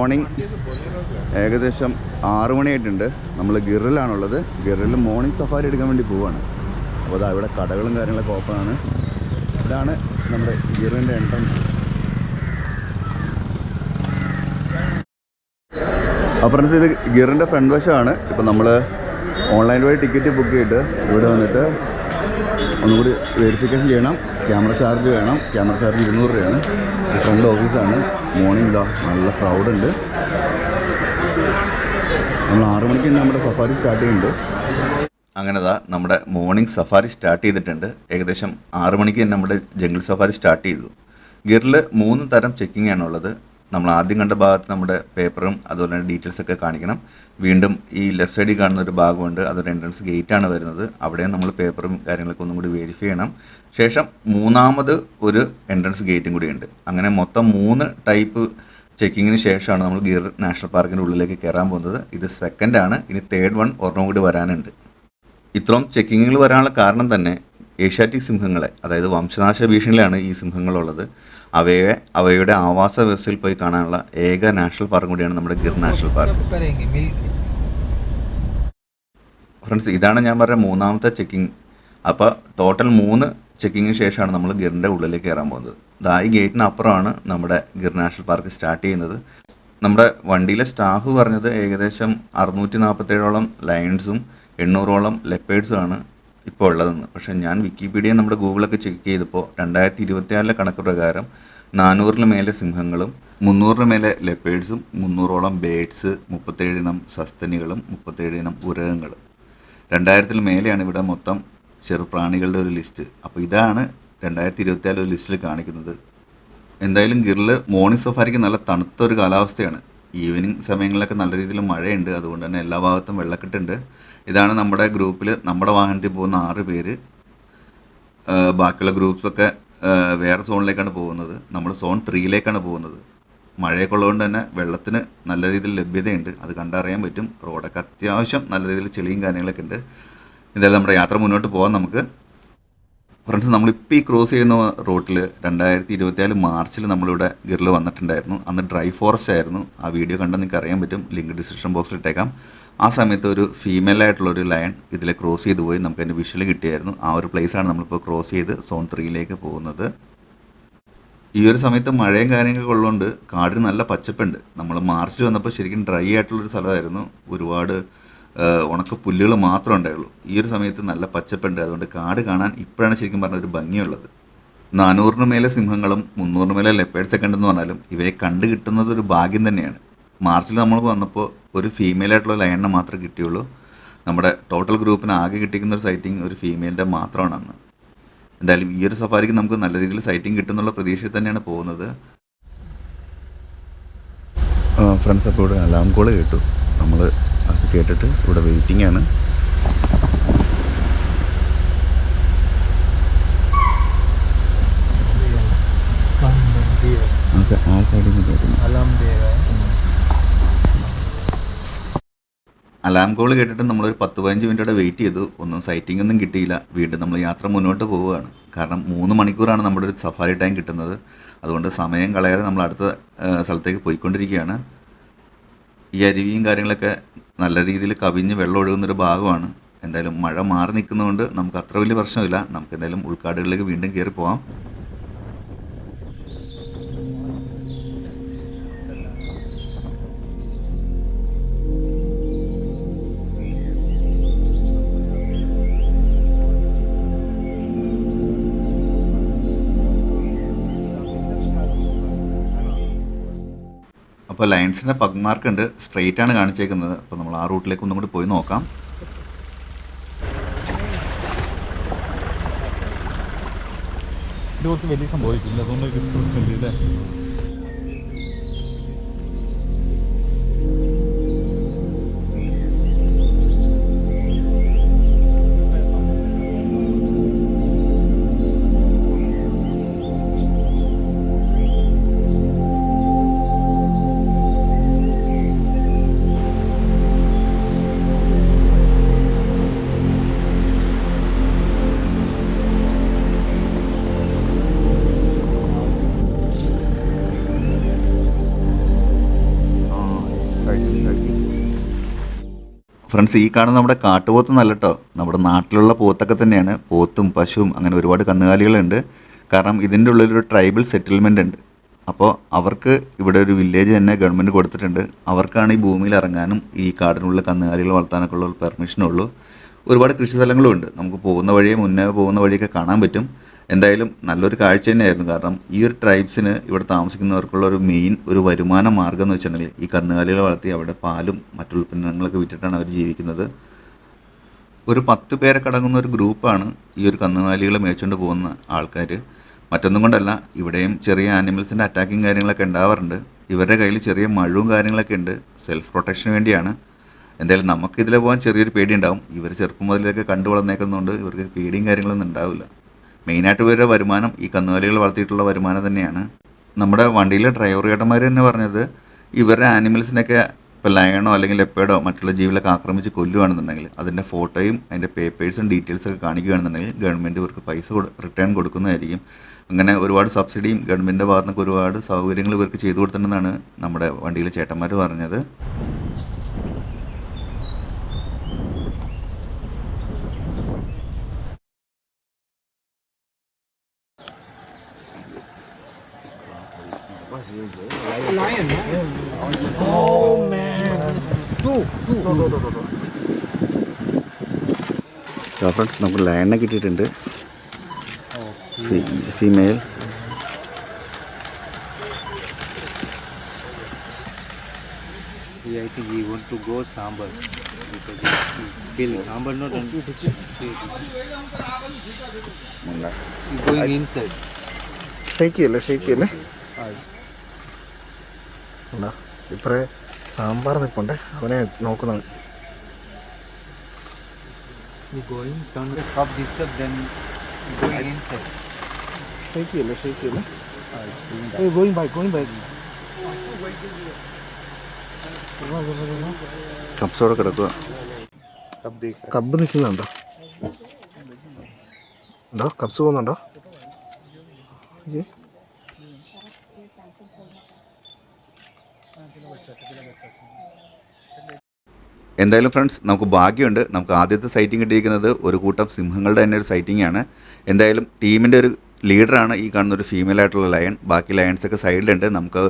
Morning ഏകദേശം ആറ് മണിയായിട്ടുണ്ട്. നമ്മൾ ഗിറിലാണുള്ളത്. ഗിറിൽ മോർണിംഗ് സഫാരി എടുക്കാൻ വേണ്ടി പോവാണ്. അപ്പോൾ അത് അവിടെ കടകളും കാര്യങ്ങളൊക്കെ ഓപ്പൺ ആണ്. ഇതാണ് നമ്മുടെ ഗിറിന്റെ എൻട്രൻസ് ഫ്രണ്ട്സ് ഇത് ഗിറിന്റെ ഫ്രണ്ട് വശമാണ്. ഇപ്പം നമ്മൾ ഓൺലൈൻ വഴി ടിക്കറ്റ് ബുക്ക് ചെയ്തിട്ട് ഇവിടെ വന്നിട്ട് ഒന്നുകൂടി വെരിഫിക്കേഷൻ ചെയ്യണം. ക്യാമറ ചാർജ് വേണം. ക്യാമറ ചാർജ് ഇരുന്നൂറ് രൂപയാണ്. ഫ്രണ്ട് ഓഫീസാണ് മോർണിംഗ് ഇതാ നല്ല ക്രൗഡുണ്ട് നമ്മൾ ആറു മണിക്ക് തന്നെ നമ്മുടെ സഫാരി സ്റ്റാർട്ട് ചെയ്യുന്നുണ്ട്. അങ്ങനെ ദാ നമ്മുടെ മോർണിംഗ് സഫാരി സ്റ്റാർട്ട് ചെയ്തിട്ടുണ്ട്. ഏകദേശം ആറു മണിക്ക് തന്നെ നമ്മുടെ ജംഗിൾ സഫാരി സ്റ്റാർട്ട് ചെയ്തു. ഗിറിൽ മൂന്ന് തരം ചെക്കിംഗ് ആണുള്ളത് നമ്മൾ ആദ്യം കണ്ട ഭാഗത്ത് നമ്മുടെ പേപ്പറും അതുപോലെ തന്നെ ഡീറ്റെയിൽസൊക്കെ കാണിക്കണം. വീണ്ടും ഈ ലെഫ്റ്റ് സൈഡിൽ കാണുന്ന ഒരു ഭാഗമുണ്ട്. അതൊരു എൻട്രൻസ് ഗേറ്റ് ആണ് വരുന്നത്. അവിടെ നമ്മൾ പേപ്പറും കാര്യങ്ങളൊക്കെ ഒന്നും കൂടി വെരിഫൈ ചെയ്യണം. ശേഷം മൂന്നാമത് ഒരു എൻട്രൻസ് ഗേറ്റും കൂടി ഉണ്ട് അങ്ങനെ മൊത്തം മൂന്ന് ടൈപ്പ് ചെക്കിങ്ങിന് ശേഷമാണ് നമ്മൾ ഗിർ നാഷണൽ പാർക്കിന്റെ ഉള്ളിലേക്ക് കയറാൻ പോകുന്നത്. ഇത് സെക്കൻഡ് ആണ്. ഇനി തേർഡ് വൺ ഒരെണ്ണം കൂടി വരാനുണ്ട്. ഇത്രയും ചെക്കിങ്ങുകൾ വരാനുള്ള കാരണം തന്നെ ഏഷ്യാറ്റിക് സിംഹങ്ങളെ അതായത് വംശനാശ ഭീഷണിയിലാണ് ഈ സിംഹങ്ങളുള്ളത്. അവയെ അവയുടെ ആവാസ വ്യവസ്ഥയിൽ പോയി കാണാനുള്ള ഏക നാഷണൽ പാർക്കും കൂടിയാണ് നമ്മുടെ ഗിർ നാഷണൽ പാർക്ക്. ഫ്രണ്ട്സ് ഇതാണ് ഞാൻ പറഞ്ഞ മൂന്നാമത്തെ ചെക്കിംഗ് അപ്പോൾ ടോട്ടൽ മൂന്ന് ചെക്കിങ്ങിന് ശേഷമാണ് നമ്മൾ ഗിറിന്റെ ഉള്ളിലേക്ക് കയറാൻ പോകുന്നത്. ദാ ഈ ഗേറ്റിന് അപ്പുറമാണ് നമ്മുടെ ഗിർ നാഷണൽ പാർക്ക് സ്റ്റാർട്ട് ചെയ്യുന്നത്. നമ്മുടെ വണ്ടിയിലെ സ്റ്റാഫ് പറഞ്ഞത് ഏകദേശം അറുന്നൂറ്റി നാൽപ്പത്തേഴോളം ലയൺസും എണ്ണൂറോളം ലെപ്പേഡ്സും ആണ് ഇപ്പോൾ ഉള്ളതെന്ന്. പക്ഷേ ഞാൻ വിക്കിപീഡിയ നമ്മുടെ ഗൂഗിളൊക്കെ ചെക്ക് ചെയ്തപ്പോൾ രണ്ടായിരത്തി ഇരുപത്തിനാലിലെ കണക്ക് പ്രകാരം നാനൂറിന് മേലെ സിംഹങ്ങളും മുന്നൂറിന് മേലെ ലെപ്പേഡ്സും മുന്നൂറോളം ബേഡ്സ് മുപ്പത്തേഴിനം സസ്തനികളും മുപ്പത്തേഴിനം ഉരകങ്ങളും. രണ്ടായിരത്തിൽ മേലെയാണ് ഇവിടെ മൊത്തം ചെറുപ്രാണികളുടെ ഒരു ലിസ്റ്റ്. അപ്പോൾ ഇതാണ് രണ്ടായിരത്തി ഇരുപത്തിനാല് ഒരു ലിസ്റ്റിൽ കാണിക്കുന്നത്. എന്തായാലും ഗിറിൽ മോർണിംഗ് സഫാരിക്ക് നല്ല തണുത്തൊരു കാലാവസ്ഥയാണ്. ഈവനിങ് സമയങ്ങളിലൊക്കെ നല്ല രീതിയിൽ മഴയുണ്ട്. അതുകൊണ്ട് തന്നെ എല്ലാ ഭാഗത്തും വെള്ളക്കെട്ടുണ്ട്. ഇതാണ് നമ്മുടെ ഗ്രൂപ്പിൽ നമ്മുടെ വാഹനത്തിൽ പോകുന്ന ആറ് പേര്. ബാക്കിയുള്ള ഗ്രൂപ്പ്സൊക്കെ വേറെ സോണിലേക്കാണ് പോകുന്നത്. നമ്മൾ സോൺ ത്രീയിലേക്കാണ് പോകുന്നത്. മഴയൊക്കെ ഉള്ളതുകൊണ്ട് തന്നെ വെള്ളത്തിന് നല്ല രീതിയിൽ ലഭ്യതയുണ്ട്. അത് കണ്ടറിയാൻ പറ്റും. റോഡൊക്കെ അത്യാവശ്യം നല്ല രീതിയിൽ ചെളിയും കാര്യങ്ങളൊക്കെ ഉണ്ട്. എന്തായാലും നമ്മുടെ യാത്ര മുന്നോട്ട് പോകാം നമുക്ക്. ഫ്രണ്ട്സ് നമ്മളിപ്പോൾ ഈ ക്രോസ് ചെയ്യുന്ന റോട്ടിൽ രണ്ടായിരത്തി ഇരുപത്തിനാല് മാർച്ചിൽ നമ്മളിവിടെ ഗിറിൽ വന്നിട്ടുണ്ടായിരുന്നു. അന്ന് ഡ്രൈ ഫോറസ്റ്റ് ആയിരുന്നു. ആ വീഡിയോ കണ്ടാൽ നിങ്ങൾക്ക് അറിയാൻ പറ്റും. ലിങ്ക് ഡിസ്ക്രിപ്ഷൻ ബോക്സിൽ ഇട്ടേക്കാം. ആ സമയത്ത് ഒരു ഫീമെയിൽ ആയിട്ടുള്ള ഒരു ലയൺ ഇതിലെ ക്രോസ് ചെയ്ത് പോയി. നമുക്ക് അതിന്റെ വിഷ്വൽ കിട്ടിയായിരുന്നു. ആ ഒരു പ്ലേസാണ് നമ്മളിപ്പോൾ ക്രോസ് ചെയ്ത് സോൺ ത്രീയിലേക്ക് പോകുന്നത്. ഈ ഒരു സമയത്ത് മഴയും കാര്യങ്ങളൊക്കെ ഉള്ളതുകൊണ്ട് കാടിന് നല്ല പച്ചപ്പുണ്ട്. നമ്മൾ മാർച്ചിൽ വന്നപ്പോൾ ശരിക്കും ഡ്രൈ ആയിട്ടുള്ളൊരു സ്ഥലമായിരുന്നു. ഒരുപാട് ഉണക്ക പുല്ലുകൾ മാത്രമേ ഉണ്ടായുള്ളൂ. ഈ ഒരു സമയത്ത് നല്ല പച്ചപ്പുണ്ട്. അതുകൊണ്ട് കാട് കാണാൻ ഇപ്പോഴാണ് ശരിക്കും പറഞ്ഞ ഒരു ഭംഗിയുള്ളത്. നാനൂറിന് മേലെ സിംഹങ്ങളും മുന്നൂറിന് മേലെ ലെപ്പേഴ്സൊക്കെ ഉണ്ടെന്ന് പറഞ്ഞാലും ഇവയെ കണ്ടു കിട്ടുന്നത് ഒരു ഭാഗ്യം തന്നെയാണ്. മാർച്ചിൽ നമ്മൾ വന്നപ്പോൾ ഒരു ഫീമെയിൽ ആയിട്ടുള്ള ലൈനെ മാത്രമേ കിട്ടിയുള്ളൂ. നമ്മുടെ ടോട്ടൽ ഗ്രൂപ്പിന് ആകെ കിട്ടിക്കുന്ന ഒരു സൈറ്റിംഗ് ഒരു ഫീമെയിലിന്റെ മാത്രമാണ് അന്ന്. എന്തായാലും ഈ ഒരു സഫാരിക്ക് നമുക്ക് നല്ല രീതിയിൽ സൈറ്റിംഗ് കിട്ടുന്നുള്ള പ്രതീക്ഷയിൽ തന്നെയാണ് പോകുന്നത്. ഫ്രണ്ട്സ് അപ്പോൾ ഇവിടെ അലാം കോൾ കേട്ടു. നമ്മൾ അത് കേട്ടിട്ട് ഇവിടെ വെയിറ്റിംഗ് ആണ്. ആ സൈഡിൽ നിന്ന് കേട്ടു. അലാം ദേവ അലാം കോൾ കേട്ടിട്ട് നമ്മളൊരു പത്ത് പതിനഞ്ച് മിനിറ്റോടെ വെയിറ്റ് ചെയ്തു. ഒന്നും സൈറ്റിംഗ് ഒന്നും കിട്ടിയില്ല. വീണ്ടും നമ്മൾ യാത്ര മുന്നോട്ട് പോവുകയാണ്. കാരണം മൂന്ന് മണിക്കൂറാണ് നമ്മുടെ ഒരു സഫാരി ടൈം കിട്ടുന്നത്. അതുകൊണ്ട് സമയം കളയാതെ നമ്മൾ അടുത്ത സ്ഥലത്തേക്ക് പോയിക്കൊണ്ടിരിക്കുകയാണ്. ഈ അരുവിയും കാര്യങ്ങളൊക്കെ നല്ല രീതിയിൽ കവിഞ്ഞ് വെള്ളം ഒഴുകുന്നൊരു ഭാഗമാണ്. എന്തായാലും മഴ മാറി നിൽക്കുന്നതുകൊണ്ട് നമുക്ക് അത്ര വലിയ പ്രശ്നമില്ല. നമുക്ക് എന്തായാലും ഉൾക്കാടുകളിലേക്ക് വീണ്ടും കയറി പോകാം അപ്പോൾ പഗ്മാർക്ക് പഗ് മാർക്ക് ഉണ്ട് സ്ട്രെയിറ്റ് ആണ് കാണിച്ചേക്കുന്നത്. അപ്പോൾ നമ്മൾ ആ റൂട്ടിലേക്ക് ഒന്നും കൂടി പോയി നോക്കാം. ഇത് കുറച്ച് വലിയ സംഭവിക്കില്ല അതുകൊണ്ട് ഫ്രണ്ട്സ് ഈ കാണുന്ന നമ്മുടെ കാട്ടുപോത്ത് നല്ല കേട്ടോ നമ്മുടെ നാട്ടിലുള്ള പോത്തൊക്കെ തന്നെയാണ്. പോത്തും പശുവും അങ്ങനെ ഒരുപാട് കന്നുകാലികളുണ്ട്. കാരണം ഇതിന്റെ ഉള്ളിലൊരു ട്രൈബൽ സെറ്റിൽമെന്റ് ഉണ്ട്. അപ്പോൾ അവർക്ക് ഇവിടെ ഒരു വില്ലേജ് തന്നെ ഗവൺമെന്റ് കൊടുത്തിട്ടുണ്ട്. അവർക്കാണ് ഈ ഭൂമിയിൽ ഇറങ്ങാനും ഈ കാടിനുള്ള കന്നുകാലികൾ വളർത്താനൊക്കെ ഉള്ള. പെർമിഷനുള്ളൂ ഒരുപാട് കൃഷി സ്ഥലങ്ങളും ഉണ്ട് നമുക്ക് പോകുന്ന വഴിയെ മുന്നേ പോകുന്ന വഴിയൊക്കെ കാണാൻ പറ്റും. എന്തായാലും നല്ലൊരു കാഴ്ച തന്നെയായിരുന്നു. കാരണം ഈ ഒരു ട്രൈബ്സിന് ഇവിടെ താമസിക്കുന്നവർക്കുള്ള ഒരു മെയിൻ ഒരു വരുമാന മാർഗം എന്ന് വെച്ചിട്ടുണ്ടെങ്കിൽ ഈ കന്നുകാലികളെ വളർത്തി അവിടെ പാലും മറ്റു ഉൽപ്പന്നങ്ങളൊക്കെ വിറ്റിട്ടാണ് അവർ ജീവിക്കുന്നത്. ഒരു പത്ത് പേരെ കടങ്ങുന്ന ഒരു ഗ്രൂപ്പാണ് ഈ ഒരു കന്നുകാലികളെ മേച്ചുകൊണ്ട് പോകുന്ന ആൾക്കാർ മറ്റൊന്നും കൊണ്ടല്ല ഇവിടെയും ചെറിയ ആനിമൽസിന്റെ അറ്റാക്കിങ് കാര്യങ്ങളൊക്കെ ഉണ്ടാവാറുണ്ട്. ഇവരുടെ കയ്യിൽ ചെറിയ മഴവും കാര്യങ്ങളൊക്കെ ഉണ്ട്. സെൽഫ് പ്രൊട്ടക്ഷന് വേണ്ടിയാണ്. എന്തായാലും നമുക്ക് ഇതിലെ പോകാൻ ചെറിയൊരു പേടി ഉണ്ടാവും ഇവർ ചെറുപ്പം മുതലൊക്കെ കണ്ടു വളർന്നേക്കുന്നതുകൊണ്ട് ഇവർക്ക് പേടിയും കാര്യങ്ങളൊന്നും ഉണ്ടാവില്ല. മെയിനായിട്ട് ഇവരുടെ വരുമാനം ഈ കന്നുകാലികൾ വളർത്തിയിട്ടുള്ള വരുമാനം തന്നെയാണ്. നമ്മുടെ വണ്ടിയിലെ ഡ്രൈവർ ചേട്ടന്മാർ തന്നെ പറഞ്ഞത് ഇവരുടെ ആനിമൽസിനൊക്കെ ഇപ്പോൾ ലയണോ അല്ലെങ്കിൽ ലെപ്പേഡോ മറ്റുള്ള ജീവികളൊക്കെ ആക്രമിച്ച് കൊല്ലുകയാണെന്നുണ്ടെങ്കിൽ അതിന്റെ ഫോട്ടോയും അതിന്റെ പേപ്പേഴ്സും ഡീറ്റെയിൽസൊക്കെ കാണിക്കുകയാണെന്നുണ്ടെങ്കിൽ ഗവൺമെന്റ് ഇവർക്ക് പൈസ റിട്ടേൺ കൊടുക്കുന്നതായിരിക്കും. അങ്ങനെ ഒരുപാട് സബ്സിഡിയും ഗവൺമെന്റിന്റെ ഭാഗത്തുനിന്നൊക്കെ ഒരുപാട് സൗകര്യങ്ങൾ ഇവർക്ക് ചെയ്തു കൊടുത്തിട്ടുണ്ടെന്നാണ് നമ്മുടെ വണ്ടിയിലെ ചേട്ടന്മാർ പറഞ്ഞത്. ഫ്രണ്ട്സ് നമുക്ക് ലയണിനെ കിട്ടിയിട്ടുണ്ട് female Yeah, I think we want to go sambar because it's kill sambar not and you going inside. Shake ചെയ്യല്ലേ ഷേക്ക് ചെയ്യല്ലേ ഉണ്ടോ ഇപ്പറേ സാമ്പാർ നിൽപ്പുണ്ട് അവനെ ചെയ്യല്ലേ ഏയ് ഗോയിങ് ബൈ ഗോയിങ് ബൈ കപ്സോടെ കിടക്കുക കബ് നിൽക്കുന്നുണ്ടോ? ഉണ്ടോ? കപ്സ് പോകുന്നുണ്ടോ? ഏ? എന്തായാലും ഫ്രണ്ട്സ് നമുക്ക് ഭാഗ്യമുണ്ട്. നമുക്ക് ആദ്യത്തെ സൈറ്റിംഗ് കിട്ടിയിരിക്കുന്നത് ഒരു കൂട്ടം സിംഹങ്ങളുടെ തന്നെ ഒരു സൈറ്റിംഗ് ആണ്. എന്തായാലും ടീമിന്റെ ഒരു ലീഡറാണ് ഈ കാണുന്ന ഒരു ഫീമെയിൽ ആയിട്ടുള്ള ലയൺ ബാക്കി ലയൺസ് ഒക്കെ സൈഡിലുണ്ട് നമുക്ക്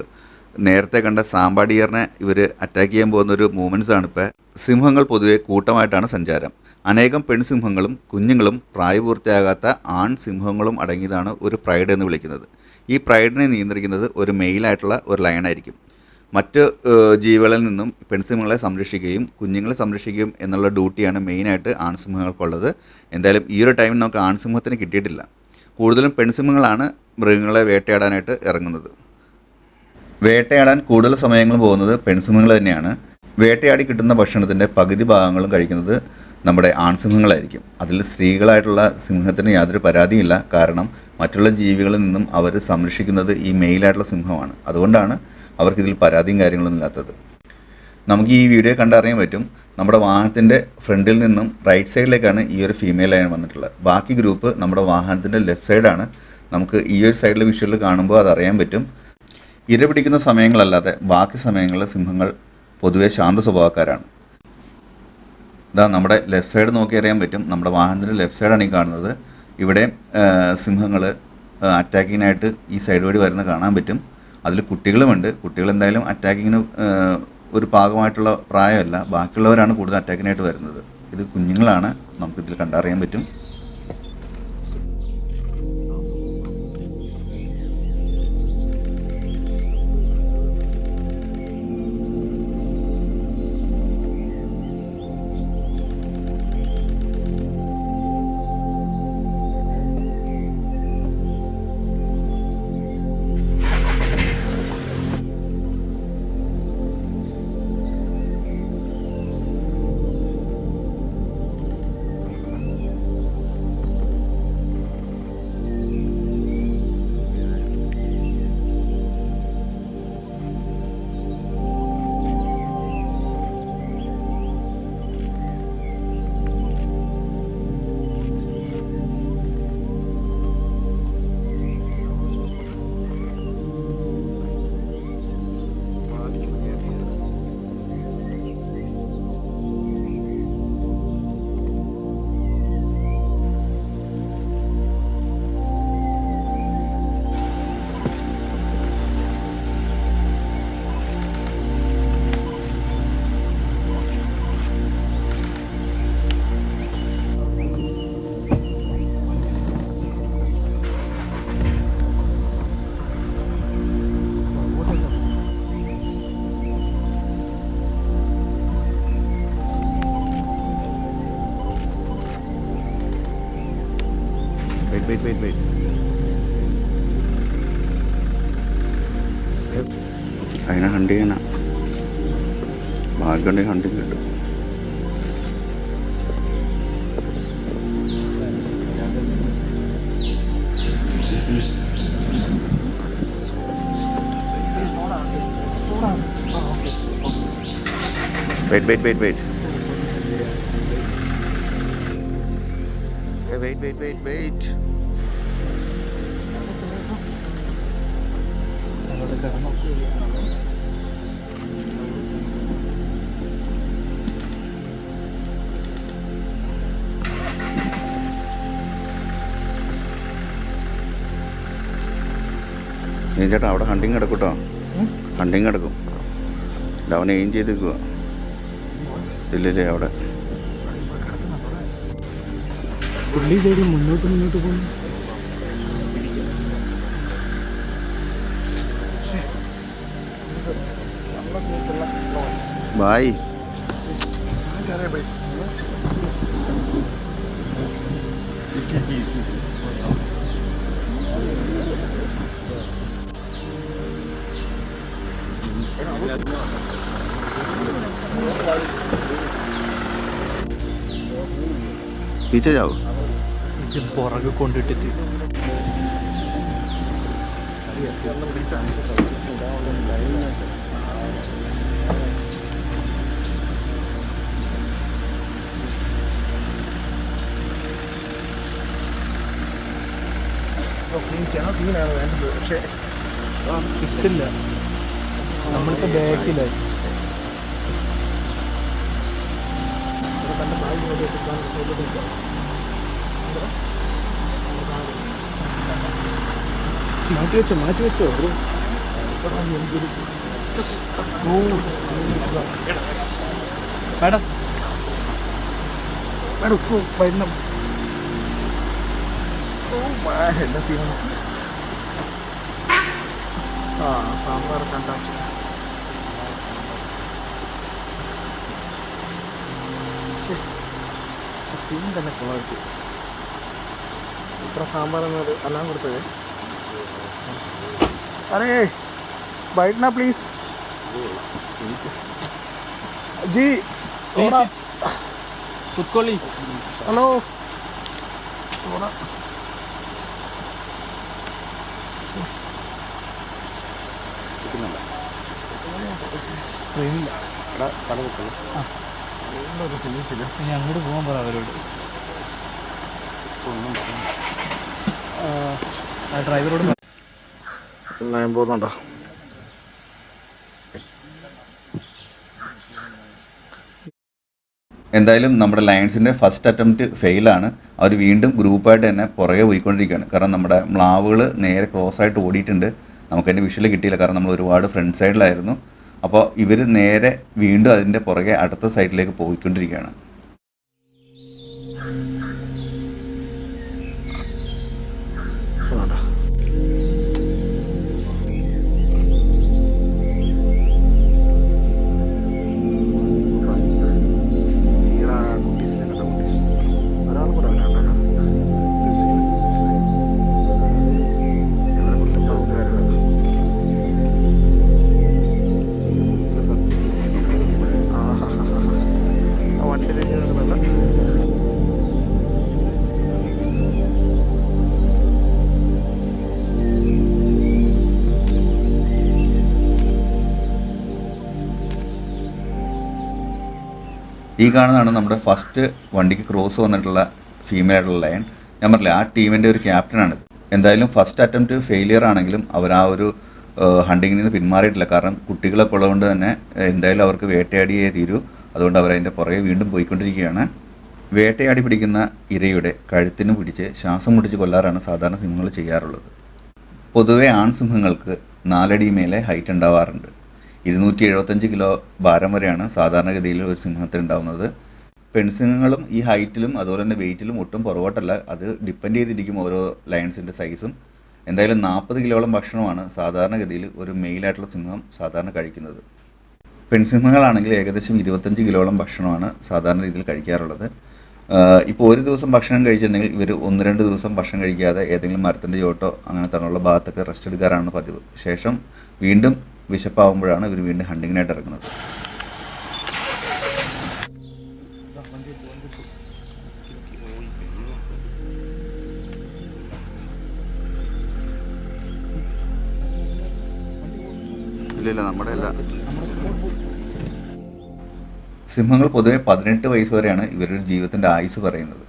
നേരത്തെ കണ്ട സാമ്പാടിയറിനെ ഇവർ അറ്റാക്ക് ചെയ്യാൻ പോകുന്ന ഒരു മൂവ്മെന്റ്സ് ആണ് ഇപ്പോൾ സിംഹങ്ങൾ പൊതുവെ കൂട്ടമായിട്ടാണ് സഞ്ചാരം. അനേകം പെൺസിംഹങ്ങളും കുഞ്ഞുങ്ങളും പ്രായപൂർത്തിയാകാത്ത ആൺ സിംഹങ്ങളും അടങ്ങിയതാണ് ഒരു പ്രൈഡ് എന്ന് വിളിക്കുന്നത്. ഈ പ്രൈഡിനെ നിയന്ത്രിക്കുന്നത് ഒരു മെയിലായിട്ടുള്ള ഒരു ലയണായിരിക്കും മറ്റ് ജീവികളിൽ നിന്നും പെൺസിംഹങ്ങളെ സംരക്ഷിക്കുകയും കുഞ്ഞുങ്ങളെ സംരക്ഷിക്കുകയും എന്നുള്ള ഡ്യൂട്ടിയാണ് മെയിനായിട്ട് ആൺസിംഹങ്ങൾക്കുള്ളത്. എന്തായാലും ഈ ഒരു ടൈമിൽ നമുക്ക് ആൺസിംഹത്തിന് കിട്ടിയിട്ടില്ല. കൂടുതലും പെൺസിംഹങ്ങളാണ് മൃഗങ്ങളെ വേട്ടയാടാനായിട്ട് ഇറങ്ങുന്നത്. വേട്ടയാടാൻ കൂടുതൽ സമയങ്ങൾ പോകുന്നത് പെൺസിംഹങ്ങൾ തന്നെയാണ്. വേട്ടയാടി കിട്ടുന്ന ഭക്ഷണത്തിന്റെ പകുതി ഭാഗങ്ങളും കഴിക്കുന്നത് നമ്മുടെ ആൺസിംഹങ്ങളായിരിക്കും. അതിൽ സ്ത്രീകളായിട്ടുള്ള സിംഹത്തിന് യാതൊരു പരാതിയില്ല കാരണം മറ്റുള്ള ജീവികളിൽ നിന്നും അവർ സംരക്ഷിക്കുന്നത് ഈ മെയിലായിട്ടുള്ള സിംഹമാണ്. അതുകൊണ്ടാണ് അവർക്കിതിൽ പരാതിയും കാര്യങ്ങളൊന്നും ഇല്ലാത്തത്. നമുക്ക് ഈ വീഡിയോ കണ്ടറിയാൻ പറ്റും. നമ്മുടെ വാഹനത്തിന്റെ ഫ്രണ്ടിൽ നിന്നും റൈറ്റ് സൈഡിലേക്കാണ് ഈ ഒരു ഫീമെയിൽ ലൈൻ വന്നിട്ടുള്ളത്. ബാക്കി ഗ്രൂപ്പ് നമ്മുടെ വാഹനത്തിന്റെ ലെഫ്റ്റ് സൈഡാണ് നമുക്ക് ഈ ഒരു സൈഡിലെ വിഷ്വലിൽ കാണുമ്പോൾ അതറിയാൻ പറ്റും. ഇര പിടിക്കുന്ന സമയങ്ങളല്ലാതെ ബാക്കി സമയങ്ങളിൽ സിംഹങ്ങൾ പൊതുവെ ശാന്ത സ്വഭാവക്കാരാണ്. ഇതാ നമ്മുടെ ലെഫ്റ്റ് സൈഡ് നോക്കി അറിയാൻ പറ്റും. നമ്മുടെ വാഹനത്തിന്റെ ലെഫ്റ്റ് സൈഡാണ് ഈ കാണുന്നത്. ഇവിടെ സിംഹങ്ങൾ അറ്റാക്കിങ്ങിനായിട്ട് ഈ സൈഡ് വഴി വരുന്ന കാണാൻ പറ്റും. അതിൽ കുട്ടികളുമുണ്ട്. കുട്ടികൾ എന്തായാലും അറ്റാക്കിങ്ങിന് ഒരു ഭാഗമായിട്ടുള്ള പ്രായമല്ല. ബാക്കിയുള്ളവരാണ് കൂടുതൽ അറ്റാക്കിനായിട്ട് വരുന്നത്. ഇത് കുഞ്ഞുങ്ങളാണ്. നമുക്കിതിൽ കണ്ടറിയാൻ പറ്റും. wait, wait. അതിനെ ഹണ്ട് ചെയ്യണ ഭാഗ്യമുണ്ടെങ്കിൽ ഹണ്ടിങ് കിട്ടും Wait, wait, wait, wait. Wait, wait, wait, wait. നീ ചേട്ടാ അവിടെ ഹണ്ടിങ് കിടക്കും കേട്ടോ ഹണ്ടിങ് കിടക്കും. ഇല്ല, അവൻ എയിം ചെയ്ത് നിൽക്കുക ഇല്ലില്ലേ അവിടെ. പുള്ളി തേടി മുന്നോട്ട് മുന്നോട്ട് പോകുന്നു. ബായ് പീച്ച ചാവും പുറകെ കൊണ്ടിട്ടിട്ട്. പിടിച്ചാണ് എനിക്ക് ആ സീനാണ് വേണ്ടത്. പക്ഷേ ഇഷ്ടമില്ല. നമ്മൾക്ക് ബാക്കിലായി. മാറ്റി വെച്ചോ മാറ്റി വെച്ചോ. മാഡം മാഡം വരണം ഓ എന്താ സീനും ആ സാമ്പാർ കണ്ടാക്ഷ സീൻ തന്നെ കൊള്ളാക്കി ഇത്ര സാമ്പാർ എന്നത് എല്ലാം കൊടുത്തത് അറേ ബൈറ്റ്ന പ്ലീസ് ജി ഹലോ ട്രെയിനില്ല ഒരു സീൻസില്ല ഇനി അങ്ങോട്ട് പോകാൻ പറ അവരോട്. ആ ഡ്രൈവറോട് ഞാൻ പോകുന്നുണ്ടോ? എന്തായാലും നമ്മുടെ ലയൺസിന്റെ ഫസ്റ്റ് അറ്റംപ്റ്റ് ഫെയിലാണ്. അവർ വീണ്ടും ഗ്രൂപ്പായിട്ട് തന്നെ പുറകെ പോയിക്കൊണ്ടിരിക്കുകയാണ്. കാരണം നമ്മുടെ മ്ലാവുകൾ നേരെ ക്രോസ് ആയിട്ട് ഓടിയിട്ടുണ്ട്. നമുക്കതിന്റെ വിഷ്വൽ കിട്ടിയില്ല. കാരണം നമ്മൾ ഒരുപാട് ഫ്രണ്ട് സൈഡിലായിരുന്നു. അപ്പോൾ ഇവർ നേരെ വീണ്ടും അതിന്റെ പുറകെ അടുത്ത സൈഡിലേക്ക് പോയിക്കൊണ്ടിരിക്കുകയാണ്. കാണുന്നതാണ് നമ്മുടെ ഫസ്റ്റ് വണ്ടിക്ക് ക്രോസ് വന്നിട്ടുള്ള ഫീമെയിൽ ആയിട്ടുള്ള ലയൺ ഞാൻ പറഞ്ഞില്ല ആ ടീമിന്റെ ഒരു ക്യാപ്റ്റനാണിത് എന്തായാലും ഫസ്റ്റ് അറ്റംപ്റ്റ് ഫെയിലിയർ ആണെങ്കിലും അവർ ആ ഒരു ഹണ്ടിങ്ങിൽ നിന്ന് പിന്മാറിയിട്ടില്ല. കാരണം കുട്ടികളൊക്കെ ഉള്ളതുകൊണ്ട് തന്നെ എന്തായാലും അവർക്ക് വേട്ടയാടിയേ തീരൂ. അതുകൊണ്ട് അവർ അതിന്റെ പുറകെ വീണ്ടും പോയിക്കൊണ്ടിരിക്കുകയാണ്. വേട്ടയാടി പിടിക്കുന്ന ഇരയുടെ കഴുത്തിന് പിടിച്ച് ശ്വാസം മുടിച്ച് കൊല്ലാറാണ് സാധാരണ സിംഹങ്ങൾ ചെയ്യാറുള്ളത്. പൊതുവെ ആൺസിംഹങ്ങൾക്ക് നാലടി മേലെ ഹൈറ്റ് ഉണ്ടാവാറുണ്ട്. ഇരുന്നൂറ്റി എഴുപത്തഞ്ച് കിലോ ഭാരം വരെയാണ് സാധാരണഗതിയിൽ ഒരു സിംഹത്തിന് ഉണ്ടാവുന്നത്. പെൺസിംഹങ്ങളും ഈ ഹൈറ്റിലും അതുപോലെ തന്നെ വെയിറ്റിലും ഒട്ടും പുറകോട്ടല്ല. അത് ഡിപ്പെൻഡ് ചെയ്തിരിക്കും ഓരോ ലയൺസിന്റെ സൈസും. എന്തായാലും നാൽപ്പത് കിലോളം ഭക്ഷണമാണ് സാധാരണഗതിയിൽ ഒരു മെയിലായിട്ടുള്ള സിംഹം സാധാരണ കഴിക്കുന്നത്. പെൺസിംഹങ്ങളാണെങ്കിൽ ഏകദേശം ഇരുപത്തഞ്ച് കിലോളം ഭക്ഷണമാണ് സാധാരണ രീതിയിൽ കഴിക്കാറുള്ളത്. ഇപ്പോൾ ഒരു ദിവസം ഭക്ഷണം കഴിച്ചിട്ടുണ്ടെങ്കിൽ ഇവർ ഒന്ന് രണ്ട് ദിവസം ഭക്ഷണം കഴിക്കാതെ ഏതെങ്കിലും മരത്തിന്റെ ചോട്ടോ അങ്ങനെ തന്നുള്ള ഭാഗത്തൊക്കെ റെസ്റ്റ് എടുക്കാറാണ് പതിവ്. ശേഷം വീണ്ടും വിശപ്പാവുമ്പോഴാണ് ഇവർ വീണ്ടും ഹണ്ടിങ്ങിനായിട്ട് ഇറങ്ങുന്നത്. സിംഹങ്ങൾ പൊതുവെ പതിനെട്ട് വയസ്സ് വരെയാണ് ഇവരുടെ ജീവിതത്തിന്റെ ആയുസ് പറയുന്നത്.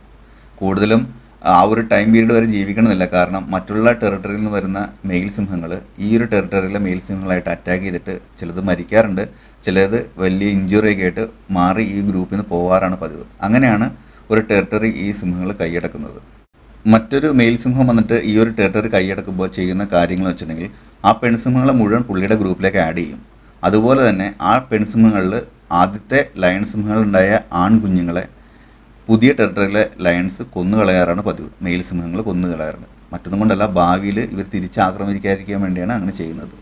കൂടുതലും ആ ഒരു ടൈം പീരീഡ് വരെ ജീവിക്കണമെന്നില്ല. കാരണം മറ്റുള്ള ടെറിട്ടറിയിൽ നിന്ന് വരുന്ന മെയിൽ സിംഹങ്ങൾ ഈ ഒരു ടെറിട്ടറിയിലെ മെയിൽ സിംഹങ്ങളായിട്ട് അറ്റാക്ക് ചെയ്തിട്ട് ചിലത് മരിക്കാറുണ്ട്. ചിലത് വലിയ ഇഞ്ചുറി ഒക്കെ ആയിട്ട് മാറി ഈ ഗ്രൂപ്പിൽ നിന്ന് പോവാറാണ് പതിവ്. അങ്ങനെയാണ് ഒരു ടെറിട്ടറി ഈ സിംഹങ്ങൾ കൈയടക്കുന്നത്. മറ്റൊരു മെയിൽ സിംഹം വന്നിട്ട് ഈ ഒരു ടെറിട്ടറി കൈയടക്കുമ്പോൾ ചെയ്യുന്ന കാര്യങ്ങൾ വെച്ചിട്ടുണ്ടെങ്കിൽ ആ പെൺസിംഹങ്ങളെ മുഴുവൻ പുള്ളിയുടെ ഗ്രൂപ്പിലേക്ക് ആഡ് ചെയ്യും. അതുപോലെ തന്നെ ആ പെൺസിംഹങ്ങളിൽ ആദ്യത്തെ ലയൺ സിംഹങ്ങളുണ്ടായ ആൺകുഞ്ഞുങ്ങളെ പുതിയ ടെറിട്ടറിയിലെ ലയൺസ് കൊന്നുകളയാറാണ് പതിവ്. മെയിൽ സിംഹങ്ങൾ കൊന്നുകളയാറുണ്ട്. മറ്റൊന്നും കൊണ്ടല്ല ഭാവിയിൽ ഇവർ തിരിച്ചാക്രമിക്കാതിരിക്കാൻ വേണ്ടിയാണ് അങ്ങനെ ചെയ്യുന്നത്.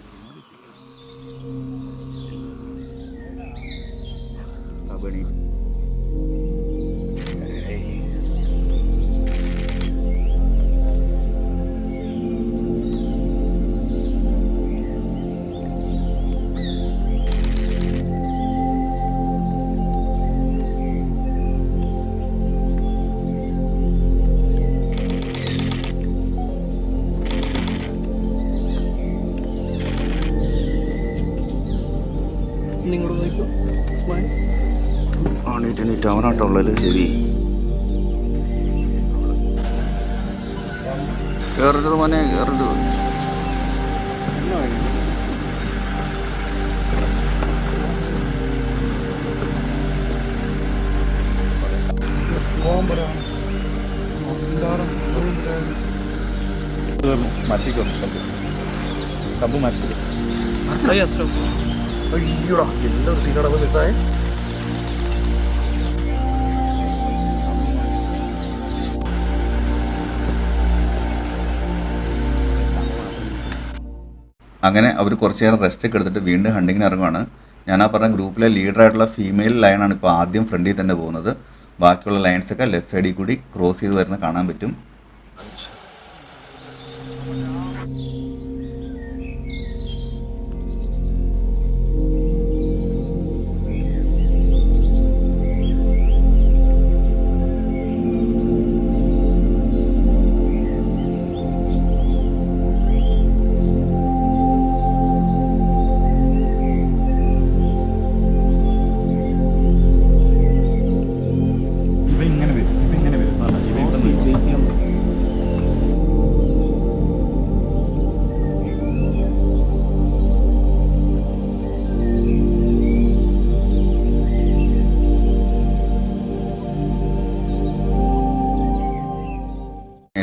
എണ്ണീറ്റ് എണ്ണീറ്റ് അവനാട്ടോ ഉള്ളത്. ഹെവി കയറരുത് മോനെ കയറരുത് മാറ്റിക്കോ സ്റ്റബ് മാറ്റിക്കോ അയ്യോടാ എല്ലാം സീനടവ് മിസ്സായേ അങ്ങനെ അവർ കുറച്ച് നേരം റെസ്റ്റ് ഒക്കെ എടുത്തിട്ട് വീണ്ടും ഹണ്ടിങ്ങിന് ഇറങ്ങുവാണ്. ഞാൻ ആ പറഞ്ഞ ഗ്രൂപ്പിലെ ലീഡറായിട്ടുള്ള ഫീമെയിൽ ലൈനാണ് ഇപ്പോൾ ആദ്യം ഫ്രണ്ടിൽ തന്നെ പോകുന്നത്. ബാക്കിയുള്ള ലൈൻസൊക്കെ ലെഫ്റ്റ് സൈഡിൽ കൂടി ക്രോസ് ചെയ്ത് വരുന്ന കാണാൻ പറ്റും.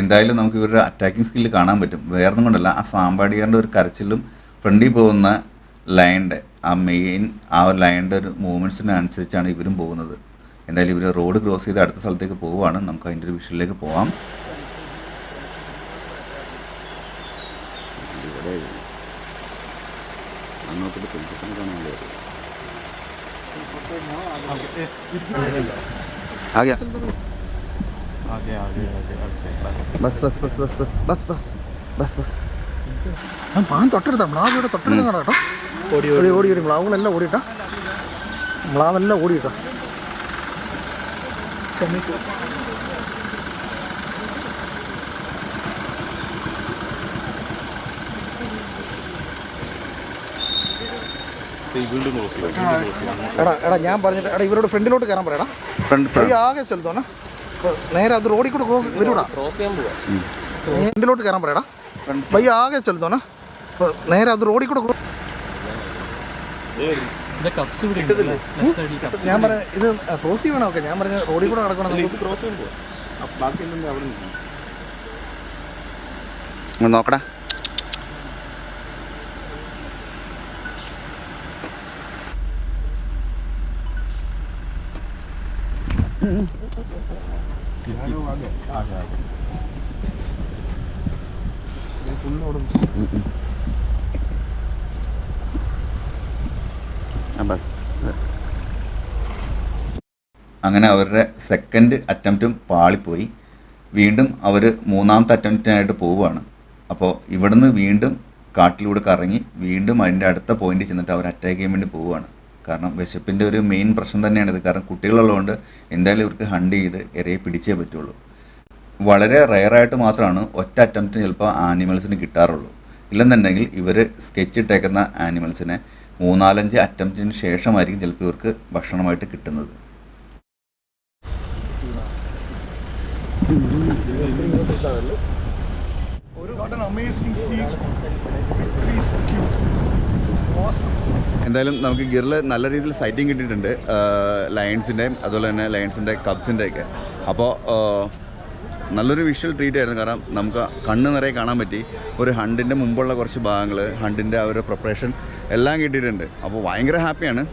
എന്തായാലും നമുക്ക് ഇവരുടെ അറ്റാക്കിംഗ് സ്കില്ല് കാണാൻ പറ്റും. വേറൊന്നും കൊണ്ടല്ല ആ സാമ്പാടിയാറിന്റെ ഒരു കരച്ചിലും ഫ്രണ്ടിൽ പോകുന്ന ലയന്റെ ആ മെയിൻ ആ ലയന്റെ ഒരു മൂവ്മെന്റ്സിന് അനുസരിച്ചാണ് ഇവരും പോകുന്നത്. എന്തായാലും ഇവർ റോഡ് ക്രോസ് ചെയ്ത് അടുത്ത സ്ഥലത്തേക്ക് പോവുകയാണ്. നമുക്ക് അതിന്റെ ഒരു വിഷയിലേക്ക് പോവാം. आ गया ആകെ ആകെ ആകെ ആകെ बस बस बस बस बस बस बस बस बस ഞാൻ പാൻ തൊട്ടടുത്താ മ്ലാവ് ഇവിടെ തൊട്ടടുത്ത് കേട്ടോ ഓടി ഓടി ഓടി ഓടി മ്ലാവുകളെല്ലാം ഓടിയിട്ടാ മ്ലാവെല്ലാം ഓടിയിട്ടാ വീണ്ടും ക്രോസ് ചെയ്യും വീണ്ടും cross ചെയ്യും. എടാ എടാ ഞാൻ പറഞ്ഞിട്ട് എടാ ഇവരോട് ഫ്രണ്ടിലോട്ട് കയറാൻ പറയടാ ഫ്രണ്ട് ഈ ആകെ ചെലുത്തോണേ നേരെ അത് റോഡിൽ കൂടെ ക്രോസ് വരൂടാ. ഫ്രണ്ടിലോട്ട് കയറാൻ പറയടാ. വയ്യ ആകെ ചെലുത്തോണേ നേരെ അത് റോഡിൽ കൂടെ ക്രോസ് ഞാൻ പറഞ്ഞ ഇത് ക്രോസ് ചെയ്യണം ഓക്കെ ഞാൻ പറഞ്ഞ റോഡിൽ കൂടെ നടക്കണം നമുക്ക് ക്രോസ് നോക്കടാ. ആകെ അങ്ങനെ അവരുടെ സെക്കൻഡ് അറ്റംപ്റ്റും പാളിപ്പോയി. വീണ്ടും അവർ മൂന്നാമത്തെ അറ്റംപ്റ്റിനായിട്ട് പോവുകയാണ്. അപ്പോൾ ഇവിടുന്ന് വീണ്ടും കാട്ടിലൂടെ കറങ്ങി വീണ്ടും അതിന്റെ അടുത്ത പോയിന്റ് ചെന്നിട്ട് അവർ അറ്റാക്ക് ചെയ്യാൻ വേണ്ടി പോവുകയാണ്. കാരണം വിശപ്പിന്റെ ഒരു മെയിൻ പ്രശ്നം തന്നെയാണിത് കാരണം കുട്ടികളുള്ളതുകൊണ്ട് എന്തായാലും ഇവർക്ക് ഹണ്ട് ചെയ്ത് ഇരയെ പിടിച്ചേ പറ്റുള്ളൂ. വളരെ റയറായിട്ട് മാത്രമാണ് ഒറ്റ അറ്റംപ്റ്റിന് ചിലപ്പോൾ ആനിമൽസിന് കിട്ടാറുള്ളൂ. ഇല്ലെന്നുണ്ടെങ്കിൽ ഇവർ സ്കെച്ച് ഇട്ടേക്കുന്ന ആനിമൽസിനെ മൂന്നാലഞ്ച് അറ്റംപ്റ്റിന് ശേഷമായിരിക്കും ചിലപ്പോൾ ഇവർക്ക് ഭക്ഷണമായിട്ട് കിട്ടുന്നത്. ഒരു with three cute, awesome scenes. എന്തായാലും നമുക്ക് ഗിറിൽ നല്ല രീതിയിൽ സൈറ്റിംഗ് കിട്ടിയിട്ടുണ്ട്. ലയൺസിന്റെയും അതുപോലെ തന്നെ ലയൺസിന്റെ കബ്സിന്റെ ഒക്കെ അപ്പോൾ നല്ലൊരു വിഷ്വൽ ട്രീറ്റ് ആയിരുന്നു. കാരണം നമുക്ക് കണ്ണ് നിറയെ കാണാൻ പറ്റി. ഒരു ഹണ്ടിന്റെ മുമ്പുള്ള കുറച്ച് ഭാഗങ്ങൾ ഹണ്ടിന്റെ ആ ഒരു പ്രിപ്പറേഷൻ എല്ലാം കിട്ടിയിട്ടുണ്ട്. അപ്പോൾ ഭയങ്കര ഹാപ്പിയാണ്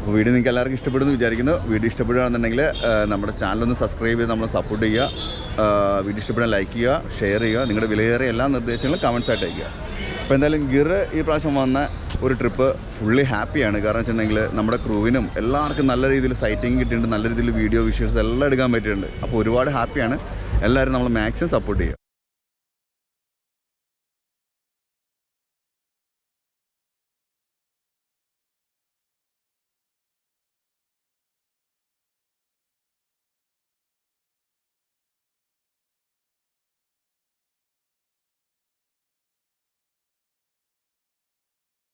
അപ്പോൾ വീഡിയോ നിങ്ങൾക്ക് എല്ലാവർക്കും ഇഷ്ടപ്പെടുന്നു വിചാരിക്കുന്നു. വീഡിയോ ഇഷ്ടപ്പെടുകയാണെന്നുണ്ടെങ്കിൽ നമ്മുടെ ചാനലൊന്ന് സബ്സ്ക്രൈബ് ചെയ്ത് നമ്മളെ സപ്പോർട്ട് ചെയ്യുക. വീഡിയോ ഇഷ്ടപ്പെടാൻ ലൈക്ക് ചെയ്യുക ഷെയർ ചെയ്യുക. നിങ്ങളുടെ വിലയേറിയ എല്ലാ നിർദ്ദേശങ്ങളും കമൻസ് ആയിട്ട് അയക്കുക അപ്പോൾ എന്തായാലും ഗിർ ഈ പ്രാവശ്യം വന്ന ഒരു ട്രിപ്പ് ഫുള്ളി ഹാപ്പിയാണ് കാരണം വെച്ചിട്ടുണ്ടെങ്കിൽ നമ്മുടെ ക്രൂവിനും എല്ലാവർക്കും നല്ല രീതിയിൽ സൈറ്റിംഗ് കിട്ടിയിട്ടുണ്ട്. നല്ല രീതിയിൽ വീഡിയോ വിഷ്വൽസ് എല്ലാം എടുക്കാൻ പറ്റിയിട്ടുണ്ട്. അപ്പോൾ ഒരുപാട് ഹാപ്പിയാണ് എല്ലാവരും നമ്മൾ മാക്സിമം സപ്പോർട്ട് ചെയ്യുക